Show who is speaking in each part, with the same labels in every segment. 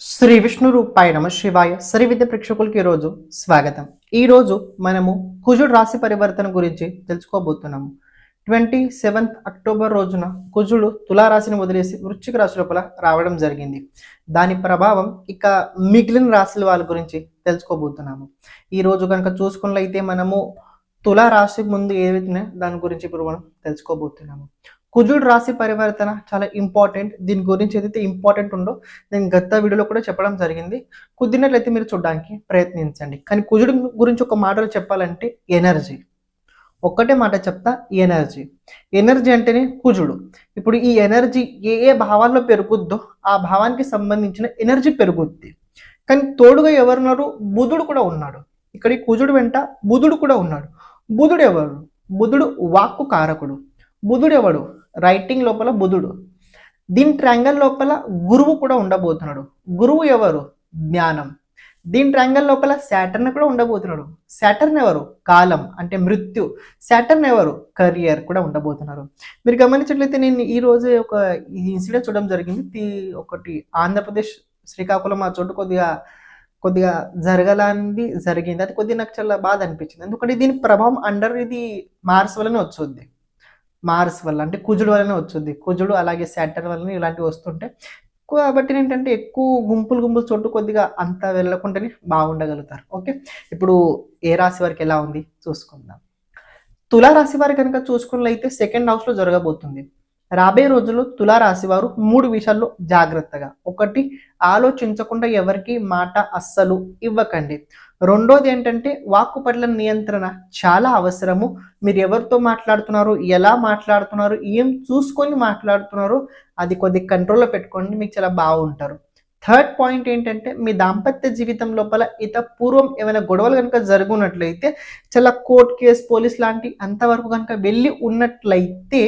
Speaker 1: శ్రీ విష్ణు రూపాయ నమ శివాయ శ్రీ విద్య ప్రేక్షకులకి ఈరోజు స్వాగతం. ఈరోజు మనము కుజుడు రాశి పరివర్తన గురించి తెలుసుకోబోతున్నాము. ట్వంటీ సెవెంత్ అక్టోబర్ రోజున కుజుడు తులారాశిని వదిలేసి వృశ్చిక రాశి లోపల రావడం జరిగింది. దాని ప్రభావం ఇక మిగిలిన రాశుల వాళ్ళ గురించి తెలుసుకోబోతున్నాము. ఈ రోజు కనుక చూసుకున్నట్లయితే మనము తులారాశి ముందు ఏవైతే దాని గురించి ఇప్పుడు మనం తెలుసుకోబోతున్నాము. కుజుడు రాశి పరివర్తన చాలా ఇంపార్టెంట్ దీని గురించి ఏదైతే ఇంపార్టెంట్ ఉందో నేను గత వీడియోలో కూడా చెప్పడం జరిగింది. కుదిరినట్లయితే మీరు చూడడానికి ప్రయత్నించండి. కానీ కుజుడు గురించి ఒక మాటలో చెప్పాలంటే ఎనర్జీ ఒక్కటే మాట చెప్తా ఎనర్జీ ఎనర్జీ అంటేనే కుజుడు. ఇప్పుడు ఈ ఎనర్జీ ఏ ఏ భావాల్లో పెరుగుద్దో ఆ భావానికి సంబంధించిన ఎనర్జీ పెరుగుద్ది. కానీ తోడుగా ఎవరున్నారు? బుధుడు కూడా ఉన్నాడు. ఇక్కడ ఈ కుజుడు వెంట బుధుడు కూడా ఉన్నాడు. బుధుడు ఎవరు? బుధుడు వాక్కు కారకుడు బుధుడు ఎవడు? రైటింగ్ లోపల బుధుడు. దీని ట్రాంగల్ లోపల గురువు కూడా ఉండబోతున్నాడు. గురువు ఎవరు? జ్ఞానం. దీని ట్రాంగల్ లోపల శాటర్న్ కూడా ఉండబోతున్నాడు. శాటర్న్ ఎవరు? కాలం అంటే మృత్యు. శాటర్న్ ఎవరు? కరియర్ కూడా ఉండబోతున్నారు. మీరు గమనించట్లయితే నేను ఈ రోజు ఒక ఇన్సిడెంట్ చూడడం జరిగింది. ఒకటి ఆంధ్రప్రదేశ్ శ్రీకాకుళం ఆ చోటు కొద్దిగా కొద్దిగా జరగలాంది జరిగింది. అది కొద్దిగా నాకు చాలా బాధ అనిపించింది. ఎందుకంటే దీని ప్రభావం అండర్ ఇది మార్స్ వల్లనే వచ్చుద్ది మార్స్ వల్ల అంటే కుజుడు వల్లనే వచ్చింది కుజుడు అలాగే శాటర్ వల్లనే ఇలాంటివి వస్తుంటే కాబట్టి ఏంటంటే ఎక్కువ గుంపులు గుంపులు చోటు కొద్దిగా అంత వెళ్ళకుండానే బాగుండగలుగుతారు. ఓకే? ఇప్పుడు ఏ రాశి వారికి ఎలా ఉంది? చూసుకుందాం. తులారాశి వారి కనుక చూసుకున్నట్లయితే సెకండ్ హౌస్లో జరగబోతుంది. రాబోయే రోజుల్లో తులా రాశి వారు మూడు విషయాల్లో జాగ్రత్తగా. ఒకటి ఆలోచించకుండా ఎవరికి మాట అస్సలు ఇవ్వకండి. రెండోది ఏంటంటే వాక్కు పట్ల నియంత్రణ చాలా అవసరము. మీరు ఎవరితో మాట్లాడుతున్నారు ఎలా మాట్లాడుతున్నారు ఏం చూసుకొని మాట్లాడుతున్నారు అది కొద్ది కంట్రోల్లో పెట్టుకోండి మీకు చాలా బాగుంటారు. థర్డ్ పాయింట్ ఏంటంటే మీ దాంపత్య జీవితం లోపల ఇత పూర్వం ఏమైనా గొడవలు కనుక జరుగునట్లయితే చాలా కోర్ట్ కేసు పోలీస్ లాంటి అంతవరకు కనుక వెళ్ళి ఉన్నట్లయితే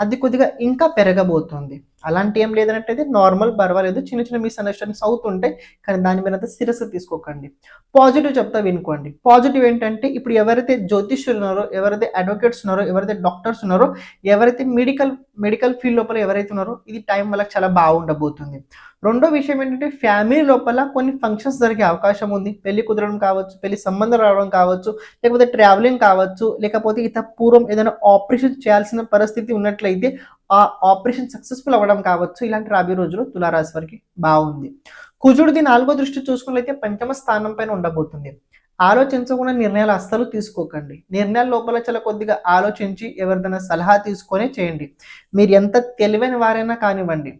Speaker 1: అది కొద్దిగా ఇంకా పెరగబోతుంది. అలాంటి ఏం లేదన్నట్టయితే నార్మల్ పర్వాలేదు చిన్న చిన్న మిస్అండర్స్టాండింగ్స్ అవుతుంటాయి కానీ దాని మీద అంత సీరియస్ తీసుకోకండి. పాజిటివ్ చెప్తా వినుకోండి. పాజిటివ్ ఏంటంటే ఇప్పుడు ఎవరైతే జ్యోతిష్యులు ఉన్నారో ఎవరైతే అడ్వకేట్స్ ఉన్నారో ఎవరైతే డాక్టర్స్ ఉన్నారో ఎవరైతే మెడికల్ మెడికల్ ఫీల్డ్ లోపల ఎవరైతే ఉన్నారో ఇది టైం వల్ల చాలా బాగుండబోతుంది. రెండో విషయం ఏంటంటే ఫ్యామిలీ లోపల కొన్ని ఫంక్షన్స్ జరిగే అవకాశం ఉంది. పెళ్ళి కుదరడం కావచ్చు పెళ్ళి సంబంధం రావడం కావచ్చు లేకపోతే ట్రావెలింగ్ కావచ్చు లేకపోతే ఇత పూర్వం ఏదైనా ఆపరేషన్ చేయాల్సిన పరిస్థితి ఉన్నట్లయితే ఆ ఆపరేషన్ సక్సెస్ఫుల్ అవ్వడం కావచ్చు. ఇలాంటి రాబోయే రోజులు తులారాశి వారికి బాగుంది. కుజుడిది నాలుగో దృష్టి చూసుకున్నట్లయితే పంచమ స్థానం పైన ఉండబోతుంది. ఆలోచించకుండా నిర్ణయాలు అస్సలు తీసుకోకండి. నిర్ణయాల లోపల చాలా కొద్దిగా ఆలోచించి ఎవరిదైనా సలహా తీసుకొని చేయండి. మీరు ఎంత తెలివైన వారైనా కానివ్వండి.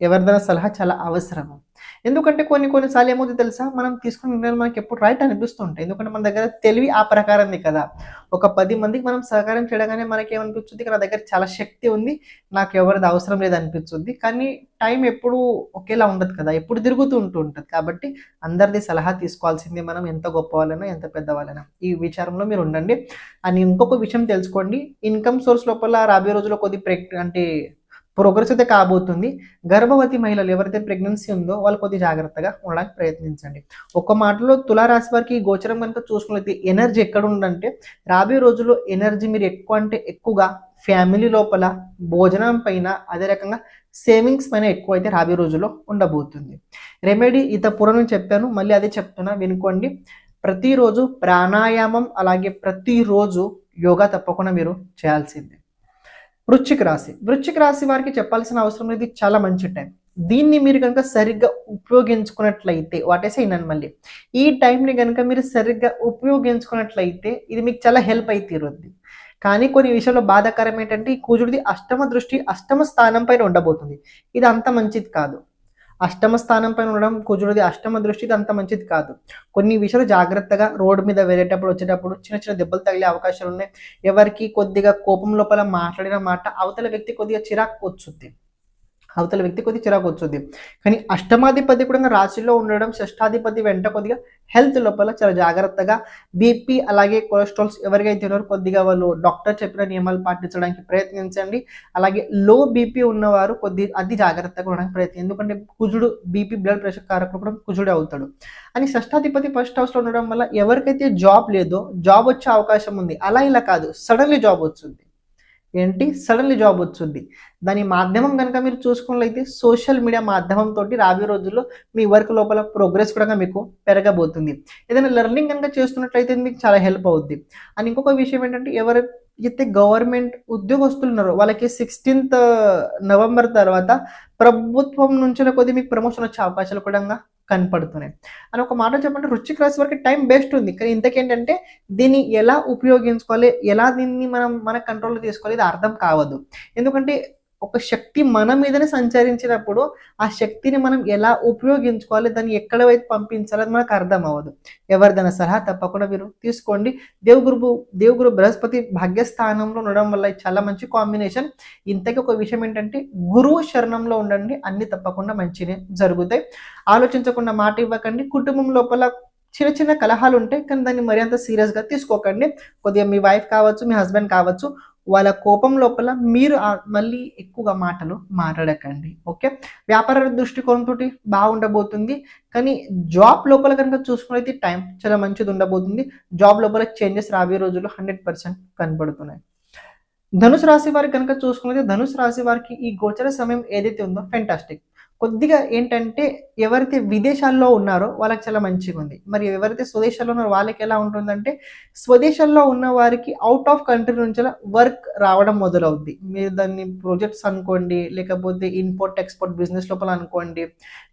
Speaker 1: ఎవరిదైనా సలహా చాలా అవసరము. ఎందుకంటే కొన్ని కొన్నిసార్లు ఏమవుతుంది తెలుసా? మనం తీసుకున్న నిర్ణయాలు మనకి ఎప్పుడు రైట్ అనిపిస్తుంటాయి ఎందుకంటే మన దగ్గర తెలివి ఆ ప్రకారంది కదా. ఒక పది మందికి మనం సహకారం చేయగానే మనకి ఏమనిపించుద్ది నా దగ్గర చాలా శక్తి ఉంది. నాకు ఎవరిది అవసరం లేదు అనిపించుద్ది కానీ టైం ఎప్పుడు ఒకేలా ఉండదు కదా. ఎప్పుడు తిరుగుతూ ఉంటూ ఉంటుంది. కాబట్టి అందరిది సలహా తీసుకోవాల్సింది మనం ఎంత గొప్ప వాళ్ళైనా ఎంత పెద్దవాళ్ళైనా. ఈ విచారంలో మీరు ఉండండి. అని ఇంకొక విషయం తెలుసుకోండి. ఇన్కమ్ సోర్స్ లోపల రాబోయే రోజుల్లో కొద్ది ప్రెగ్ అంటే ప్రోగ్రెస్ అయితే కాబోతుంది. గర్భవతి మహిళలు ఎవరైతే ప్రెగ్నెన్సీ ఉందో వాళ్ళు కొద్ది జాగ్రత్తగా ఉండడానికి ప్రయత్నించండి. ఒక మాటలో తులారాశి వారికి ఈ గోచరం కనుక చూసుకున్నట్లయితే ఎనర్జీ ఎక్కడ ఉందంటే రాబోయే రోజుల్లో ఎనర్జీ మీరు ఎక్కువ అంటే ఎక్కువగా ఫ్యామిలీ లోపల భోజనం పైన అదే రకంగా సేవింగ్స్ పైన ఎక్కువ అయితే రాబోయే రోజుల్లో ఉండబోతుంది. రెమెడీ ఇత పూర్వం చెప్పాను మళ్ళీ అదే చెప్తున్నా వినుకోండి. ప్రతిరోజు ప్రాణాయామం అలాగే ప్రతిరోజు యోగా తప్పకుండా మీరు చేయాల్సిందే. వృశ్చిక రాశి. వృశ్చిక రాశి వారికి చెప్పాల్సిన అవసరం లేదు ఇది చాలా మంచి టైం. దీన్ని మీరు కనుక సరిగ్గా ఉపయోగించుకున్నట్లయితే వాటేసే అయినాను మళ్ళీ ఈ టైంని కనుక మీరు సరిగ్గా ఉపయోగించుకున్నట్లయితే ఇది మీకు చాలా హెల్ప్ అయి తీరుద్ది. కానీ కొన్ని విషయంలో బాధాకరం ఏంటంటే ఈ కూజుడిది అష్టమ దృష్టి అష్టమ స్థానం పైన ఉండబోతుంది. ఇది అంత మంచిది కాదు. అష్టమ స్థానం పైన ఉండడం కుజుడిది అష్టమ దృష్టికి అంత మంచిది కాదు. కొన్ని విషయాలు జాగ్రత్తగా రోడ్డు మీద వెళ్ళేటప్పుడు వచ్చేటప్పుడు చిన్న చిన్న దెబ్బలు తగిలే అవకాశాలు ఉన్నాయి. ఎవరికి కొద్దిగా కోపం లోపల మాట్లాడిన మాట అవతల వ్యక్తి కొద్దిగా చిరాకు వచ్చుద్ది. అవతల వ్యక్తి కొద్దిగా చిరాకు వచ్చుద్ది. కానీ అష్టమాధిపతి కూడా రాశిలో ఉండడం షష్టాధిపతి వెంట కొద్దిగా హెల్త్ లోపల చాలా జాగ్రత్తగా బీపీ అలాగే కొలెస్ట్రాల్స్ ఎవరికైతే ఉన్నారో కొద్దిగా వాళ్ళు డాక్టర్ చెప్పిన నియమాలు పాటించడానికి ప్రయత్నించండి. అలాగే లో బీపీ ఉన్నవారు కొద్ది అది జాగ్రత్తగా ఉండడానికి ప్రయత్నం ఎందుకంటే కుజుడు బీపీ బ్లడ్ ప్రెషర్ కారకుడు కూడా కుజుడే అవుతాడు. అని షష్టాధిపతి ఫస్ట్ హౌస్లో ఉండడం వల్ల ఎవరికైతే జాబ్ లేదో జాబ్ వచ్చే అవకాశం ఉంది. అలా ఇలా కాదు. సడన్లీ జాబ్ వచ్చింది ఏంటి? సడన్లీ జాబ్ వచ్చింది దాని మాధ్యమం కనుక మీరు చూసుకున్నట్లయితే సోషల్ మీడియా మాధ్యమం తోటి రాబోయే రోజుల్లో మీ వర్క్ లోపల ప్రోగ్రెస్ కూడా మీకు పెరగబోతుంది. ఏదైనా లెర్నింగ్ కనుక చేస్తున్నట్లయితే మీకు చాలా హెల్ప్ అవుద్ది. అండ్ ఇంకొక విషయం ఏంటంటే ఎవరు అయితే గవర్నమెంట్ ఉద్యోగస్తులు ఉన్నారో వాళ్ళకి సిక్స్టీన్త్ నవంబర్ తర్వాత ప్రభుత్వం నుంచి కొద్దిగా మీకు ప్రమోషన్ వచ్చే అవకాశాలు కూడా కనపడుతున్నాయి అని ఒక మాట చెప్పంటే వృశ్చిక రాశి వరకు టైం బెస్ట్ ఉంది. కానీ ఇంతకేంటంటే దీన్ని ఎలా ఉపయోగించుకోవాలి ఎలా దీన్ని మనం మన కంట్రోల్లో తీసుకోవాలి ఇది అర్థం కావద్దు. ఎందుకంటే ఒక శక్తి మన మీదనే సంచరించినప్పుడు ఆ శక్తిని మనం ఎలా ఉపయోగించుకోవాలి దాన్ని ఎక్కడ వైపు పంపించాలి అది మనకు అర్థం అవ్వదు ఎవరిదైనా సలహా తప్పకుండా మీరు తీసుకోండి. దేవుగురు దేవుగురు బృహస్పతి భాగ్యస్థానంలో ఉండడం వల్ల చాలా మంచి కాంబినేషన్. ఇంతకీ ఒక విషయం ఏంటంటే గురువు శరణంలో ఉండండి అన్ని తప్పకుండా మంచినే జరుగుతాయి. ఆలోచించకుండా మాట ఇవ్వకండి. కుటుంబం లోపల చిన్న చిన్న కలహాలు ఉంటాయి కానీ దాన్ని మరింత సీరియస్గా తీసుకోకండి. కొద్దిగా మీ వైఫ్ కావచ్చు మీ హస్బెండ్ కావచ్చు వాళ్ళ కోపం లోపల మీరు మళ్ళీ ఎక్కువగా మాటలు మాట్లాడకండి ఓకే? వ్యాపార దృష్టికోణంతో బాగుండబోతుంది కానీ జాబ్ లోపల కనుక చూసుకున్నైతే టైం చాలా మంచిది ఉండబోతుంది. జాబ్ లోపల చేంజెస్ రాబోయే రోజుల్లో హండ్రెడ్ పర్సెంట్ కనబడుతున్నాయి. ధనుసు రాశి వారికి కనుక చూసుకున్నైతే ధనుసు రాశి వారికి ఈ గోచర సమయం ఏదైతే ఉందో ఫెంటాస్టిక్ కొద్దిగా ఏంటంటే ఎవరైతే విదేశాల్లో ఉన్నారో వాళ్ళకి చాలా మంచిగా ఉంది. మరి ఎవరైతే స్వదేశాల్లో ఉన్నారో వాళ్ళకి ఎలా ఉంటుందంటే స్వదేశాల్లో ఉన్న వారికి అవుట్ ఆఫ్ కంట్రీ నుంచి వర్క్ రావడం మొదలవుద్ది. మీరు దాన్ని ప్రాజెక్ట్స్ అనుకోండి లేకపోతే ఇంపోర్ట్ ఎక్స్పోర్ట్ బిజినెస్ లోపల అనుకోండి.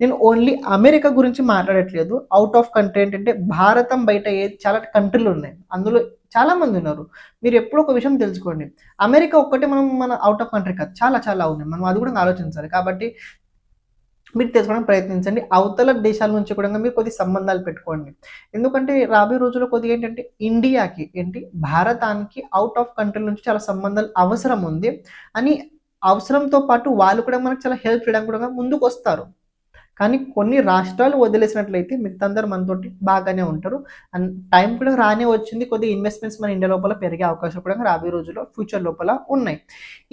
Speaker 1: నేను ఓన్లీ అమెరికా గురించి మాట్లాడట్లేదు. అవుట్ ఆఫ్ కంట్రీ ఏంటంటే భారతం బయట ఏ చాలా కంట్రీలు ఉన్నాయి. అందులో చాలా మంది ఉన్నారు. మీరు ఎప్పుడు ఒక విషయం తెలుసుకోండి. అమెరికా ఒక్కటే మనం మన అవుట్ ఆఫ్ కంట్రీ కాదు. చాలా చాలా ఉన్నాయి. మనం అది కూడా ఆలోచించాలి. కాబట్టి మీరు తెలుసుకోవడానికి ప్రయత్నించండి. అవతల దేశాల నుంచి కూడా మీరు కొద్ది సంబంధాలు పెట్టుకోండి. ఎందుకంటే రాబోయే రోజుల్లో కొద్దిగా ఏంటంటే ఇండియాకి ఏంటి భారతానికి అవుట్ ఆఫ్ కంట్రీ నుంచి చాలా సంబంధాలు అవసరం ఉంది. అని అవసరంతో పాటు వాళ్ళు కూడా మనకు చాలా హెల్ప్ చేయడానికి కూడా ముందుకు వస్తారు కానీ కొన్ని రాష్ట్రాలు వదిలేసినట్లయితే మిగతా అందరూ మనతోటి బాగానే ఉంటారు. అండ్ టైం కూడా రానే వచ్చింది. కొద్దిగా ఇన్వెస్ట్మెంట్స్ మన ఇండియా లోపల పెరిగే అవకాశం కూడా రాబోయే రోజుల్లో ఫ్యూచర్ లోపల ఉన్నాయి.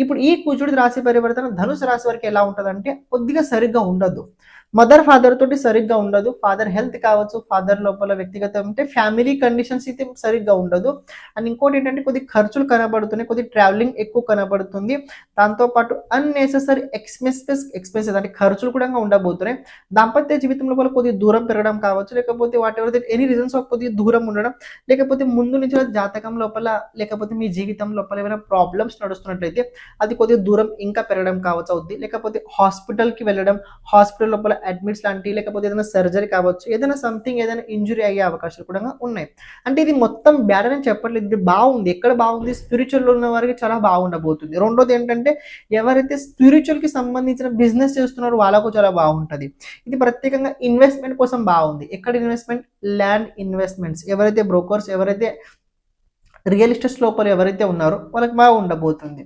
Speaker 1: ఇప్పుడు ఈ కూచుడి రాశి పరివర్తన ధనుసు రాశి వరకు ఎలా ఉంటుందంటే కొద్దిగా సరిగ్గా ఉండదు. మదర్ ఫాదర్ తోటి సరిగ్గా ఉండదు. ఫాదర్ హెల్త్ కావచ్చు ఫాదర్ లోపల వ్యక్తిగత ఉంటే ఫ్యామిలీ కండిషన్స్ అయితే సరిగ్గా ఉండదు. అండ్ ఇంకోటి ఏంటంటే కొద్ది ఖర్చులు కనబడుతున్నాయి కొద్ది ట్రావెలింగ్ ఎక్కువ కనబడుతుంది. దాంతోపాటు అన్నెసెసరీ ఎక్స్పెన్సెస్ ఎక్స్పెన్సెస్ అంటే ఖర్చులు కూడా ఉండబోతున్నాయి. దాంపత్య జీవితం లోపల కొద్ది దూరం పెరగడం కావచ్చు లేకపోతే వాట్ ఎవర్ ఎనీ రీజన్స్ ఒక కొద్ది దూరం ఉండడం లేకపోతే ముందు నుంచి జాతకం లోపల లేకపోతే మీ జీవితం లోపల ఏమైనా ప్రాబ్లమ్స్ నడుస్తున్నట్లయితే అది కొద్దిగా దూరం ఇంకా పెరగడం కావచ్చు అవుద్ది. లేకపోతే హాస్పిటల్కి వెళ్ళడం హాస్పిటల్ లోపల అడ్మిట్స్ లాంటివి లేకపోతే ఏదైనా సర్జరీ కావచ్చు ఏదైనా సంథింగ్ ఏదైనా ఇంజురీ అయ్యే అవకాశాలు కూడా ఉన్నాయి. అంటే ఇది మొత్తం బ్యాడ్ అని చెప్పట్లేదు ఇది బాగుంది. ఎక్కడ బాగుంది? స్పిరిచువల్ ఉన్న వారికి చాలా బాగుండబోతుంది. రెండోది ఏంటంటే ఎవరైతే స్పిరిచువల్కి సంబంధించిన బిజినెస్ చేస్తున్నారో వాళ్ళకు చాలా బాగుంటుంది. ఇది ప్రత్యేకంగా ఇన్వెస్ట్మెంట్ కోసం బాగుంది. ఎక్కడ ఇన్వెస్ట్మెంట్ ల్యాండ్ ఇన్వెస్ట్మెంట్స్ ఎవరైతే బ్రోకర్స్ ఎవరైతే రియల్ ఎస్టేట్స్ లోపల ఎవరైతే ఉన్నారో వాళ్ళకి బాగా ఉండబోతుంది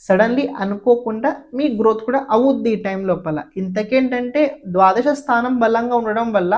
Speaker 1: సడన్లీ అనుకోకుండా మీ గ్రోత్ కూడా అవుద్ది ఈ టైం లోపల. ఇంతకేంటంటే ద్వాదశ స్థానం బలంగా ఉండడం వల్ల